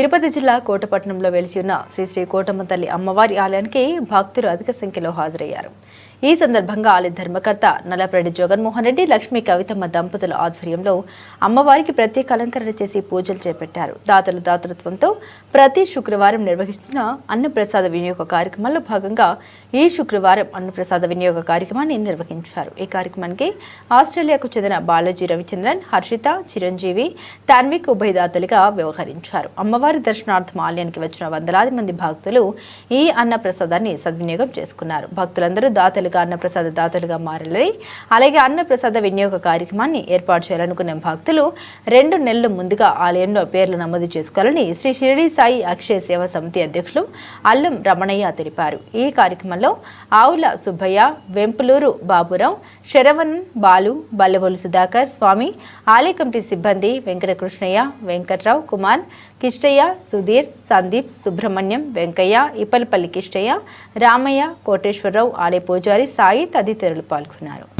తిరుపతి జిల్లా కోటపట్నంలో వెలిసి ఉన్న శ్రీ శ్రీ కోటమ్మ తల్లి అమ్మవారి ఆలయానికి భక్తులు అధిక సంఖ్యలో హాజరయ్యారు. ఈ సందర్భంగా ఆలయ ధర్మకర్త నల్లపరెడ్డి జగన్మోహన్ రెడ్డి లక్ష్మీ కవితమ్మ దంపతుల ఆధ్వర్యంలో అమ్మవారికి ప్రత్యేక అలంకరణ చేసి పూజలు చేపట్టారు. దాతల దాతృత్వంతో ప్రతి శుక్రవారం నిర్వహిస్తున్న అన్నప్రసాద వినియోగ కార్యక్రమంలో భాగంగా ఈ శుక్రవారం అన్నప్రసాద వినియోగ కార్యక్రమాన్ని నిర్వహించారు. ఈ కార్యక్రమానికి ఆస్ట్రేలియాకు చెందిన బాలాజీ రవిచంద్రన్ హర్షిత చిరంజీవి తాన్విక్ ఉభయదాతలుగా వ్యవహరించారు. అమ్మవారి దర్శనార్థం ఆలయానికి వచ్చిన వందలాది మంది భక్తులు ఈ అన్న ప్రసాదాన్ని సద్వినియోగం చేసుకున్నారు. భక్తులందరూ దాతలు దాతలుగా అన్నప్రసాద దాతలుగా మారాలని అలాగే అన్నప్రసాద వినియోగ కార్యక్రమాన్ని ఏర్పాటు చేయాలనుకునే భక్తులు రెండు నెలల ముందుగా ఆలయంలో పేర్లు నమోదు చేసుకోవాలని శ్రీ షిరిడి సాయి అక్షయ సేవా సమితి అధ్యక్షులు అల్లం రమణయ్య తెలిపారు. ఈ కార్యక్రమంలో ఆవుల సుబ్బయ్య వెంపులూరు బాబురావు శరవణ్ బాలు బల్లవోలు సుధాకర్ స్వామి ఆలయ కమిటీ సిబ్బంది వెంకటకృష్ణయ్య వెంకట్రావు కుమార్ కిష్టయ్య సుధీర్ సందీప్ సుబ్రహ్మణ్యం వెంకయ్య ఇప్పలపల్లి కిష్టయ్య రామయ్య కోటేశ్వరరావు ఆలయ పూజారి సాయి తదితరులు పాల్గొన్నారు.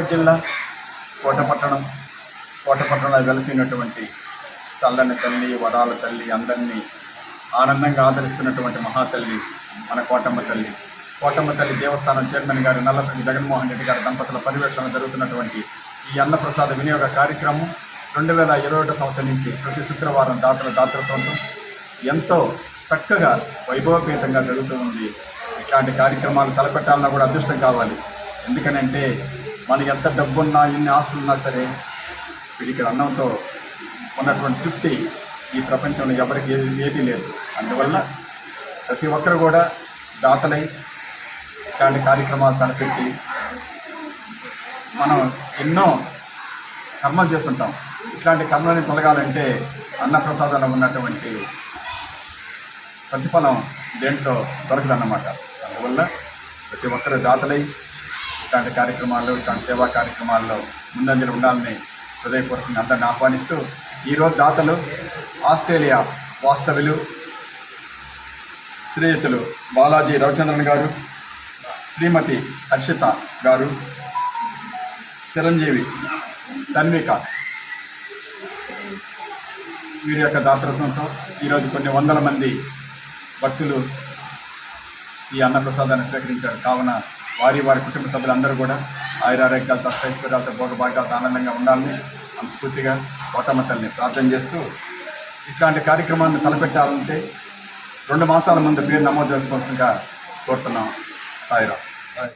జిల్లా కోటపట్టణం. కోటపట్టణంలో వెలసినటువంటి చల్లని తల్లి వరాల తల్లి అందరినీ ఆనందంగా ఆదరిస్తున్నటువంటి మహాతల్లి మన కోటమ్మ తల్లి. కోటమ్మ తల్లి దేవస్థానం చైర్మన్ గారు నల్లపల్లి జగన్మోహన్ రెడ్డి గారి దంపతుల పర్యవేక్షణ జరుగుతున్నటువంటి ఈ అన్నప్రసాద వినియోగ కార్యక్రమం రెండు వేల ఇరవై ఒకటో సంవత్సరం నుంచి ప్రతి శుక్రవారం దాతల దాతృత్వంతో ఎంతో చక్కగా వైభవపేతంగా జరుగుతూ ఉంది. ఇట్లాంటి కార్యక్రమాలు తలపెట్టాలన్నా కూడా అదృష్టం కావాలి. ఎందుకనంటే మనకి ఎంత డబ్బున్నా ఎన్ని ఆస్తులున్నా సరే వీడికి అన్నంతో ఉన్నటువంటి తృప్తి ఈ ప్రపంచంలో ఎవరికి ఏది ఏదీ లేదు. అందువల్ల ప్రతి ఒక్కరు కూడా దాతలై ఇలాంటి కార్యక్రమాలు తలపెట్టి మనం ఎన్నో కర్మలు చేస్తుంటాం. ఇట్లాంటి కర్మలని తొలగాలంటే అన్నప్రసాదాలు ఉన్నటువంటి ప్రతిఫలం దేంట్లో దొరకదన్నమాట. అందువల్ల ప్రతి ఒక్కరు దాతలై ఇట్లాంటి కార్యక్రమాల్లో ఇట్లాంటి సేవా కార్యక్రమాల్లో ముందంజలు ఉండాలని హృదయపూర్వకంగా అందరిని ఆహ్వానిస్తూ ఈరోజు దాతలు ఆస్ట్రేలియా వాస్తవ్యులు శ్రీయుతులు బాలాజీ రవిచంద్రన్ గారు శ్రీమతి హర్షిత గారు చిరంజీవి తన్విక వీరి యొక్క దాతృత్వంతో ఈరోజు కొన్ని వందల మంది భక్తులు ఈ అన్నప్రసాదాన్ని స్వీకరించారు. కావున వారి వారి కుటుంబ సభ్యులందరూ కూడా ఆయురారోగ్యాలతో అష్టైశ్వర్యాలతో భోగభాగ్యాలతో ఆనందంగా ఉండాలని మనస్ఫూర్తిగా కోటమ్మ తల్లిని ప్రార్థన చేస్తూ ఇట్లాంటి కార్యక్రమాన్ని తలపెట్టాలంటే రెండు మాసాల ముందు పేరు నమోదు చేసుకోవాల్సిందిగా కోరుతున్నాం. సాయిరావు